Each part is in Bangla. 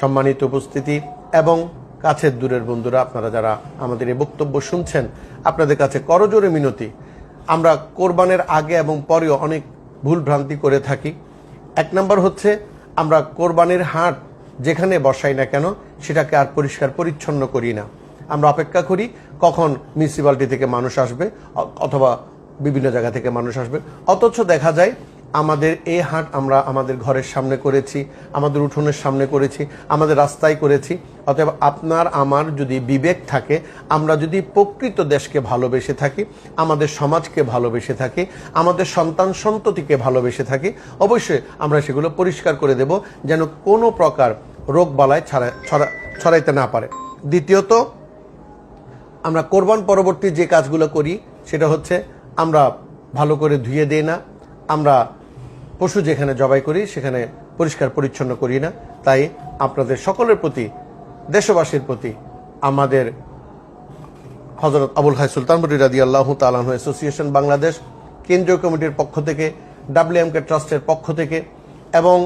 সম্মানিত উপস্থিতি এবং কাছের দূরের বন্ধুরা, আপনারা যারা আমাদের এই বক্তব্য শুনছেন, আপনাদের কাছে করজোরে মিনতি। আমরা কোরবানের আগে এবং পরেও অনেক ভুল ভ্রান্তি করে থাকি। এক নম্বর হচ্ছে, আমরা কোরবানির হাট যেখানে বসাই না কেন, সেটাকে আর পরিষ্কার পরিচ্ছন্ন করি না। আমরা অপেক্ষা করি কখন মিউনিসিপ্যালিটি থেকে মানুষ আসবে, অথবা বিভিন্ন জায়গা থেকে মানুষ আসবে। অথচ দেখা যায় আমাদের এই হাট আমরা আমাদের ঘরের সামনে করেছি, আমাদের উঠোনের সামনে করেছি, আমাদের রাস্তায় করেছি। অতএব আপনার, আমার যদি বিবেক থাকে, আমরা যদি প্রকৃত দেশকে ভালোবেসে থাকি, আমাদের সমাজকে ভালোবেসে থাকি, আমাদের সন্তান সন্ততিকে ভালোবেসে থাকি, অবশ্যই আমরা সেগুলো পরিষ্কার করে দেব যেন কোনো প্রকার রোগ বালায় ছড়া ছড়াইতে না পারে। দ্বিতীয়ত, আমরা কোরবান পরবর্তী যে কাজগুলো করি, সেটা হচ্ছে আমরা ভালো করে ধুয়ে দিই না, আমরা পশু যেখানে জবাই করি, সেখানে পরিষ্কার পরিচ্ছন্ন করি না। তাই আপনাদের সকলের প্রতি, দেশবাসীর প্রতি আমাদের হজরত আবুল হাই সুলতানপুরি রাদি আল্লাহ তালাহ অ্যাসোসিয়েশন বাংলাদেশ, কেন্দ্রীয় কমিটির পক্ষ থেকে, ডাব্লিউএমকে ট্রাস্টের পক্ষ থেকে এবং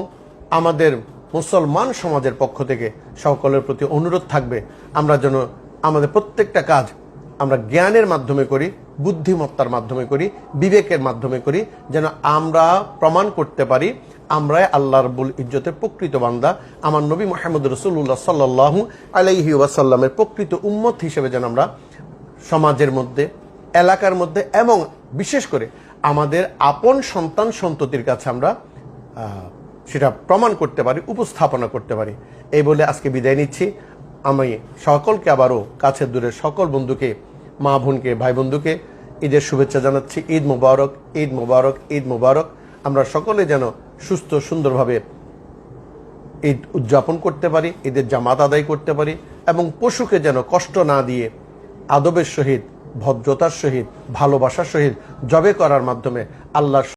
আমাদের মুসলমান সমাজের পক্ষ থেকে সকলের প্রতি অনুরোধ থাকবে, আমরা যেন আমাদের প্রত্যেকটা কাজ আমরা জ্ঞানের মাধ্যমে করি, বুদ্ধিমত্তার মাধ্যমে করি, বিবেকের মাধ্যমে করি, যেন আমরা প্রমাণ করতে পারি, আমরাই আল্লাহ রবুল ইজ্জতের প্রকৃত বান্দা। আমার নবী মোহাম্মদ রসুল্লাহ সাল্লাহ আলাইহি ওয়াসাল্লামের প্রকৃত উম্মত হিসেবে যেন আমরা সমাজের মধ্যে, এলাকার মধ্যে এবং বিশেষ করে আমাদের আপন সন্তান সন্ততির কাছে আমরা সেটা প্রমাণ করতে পারি, উপস্থাপনা করতে পারি। এই বলে আজকে বিদায় নিচ্ছি। আমি সকলকে আবারও কাছের দূরের সকল বন্ধুকে, মা বোনকে, ভাই বন্ধুকে ঈদের শুভেচ্ছা জানাচ্ছি। ঈদ মুবারক ঈদ মুবারক ঈদ মুবারক। আমরা সকলে যেন সুস্থ, সুন্দরভাবে ঈদ উদযাপন করতে পারি, ঈদের জামাত আদায় করতে পারি এবং পশুকে যেন কষ্ট না দিয়ে আদবের সহিত, ভদ্রতার সহিত, ভালোবাসার সহিত জবে করার মাধ্যমে আল্লাহর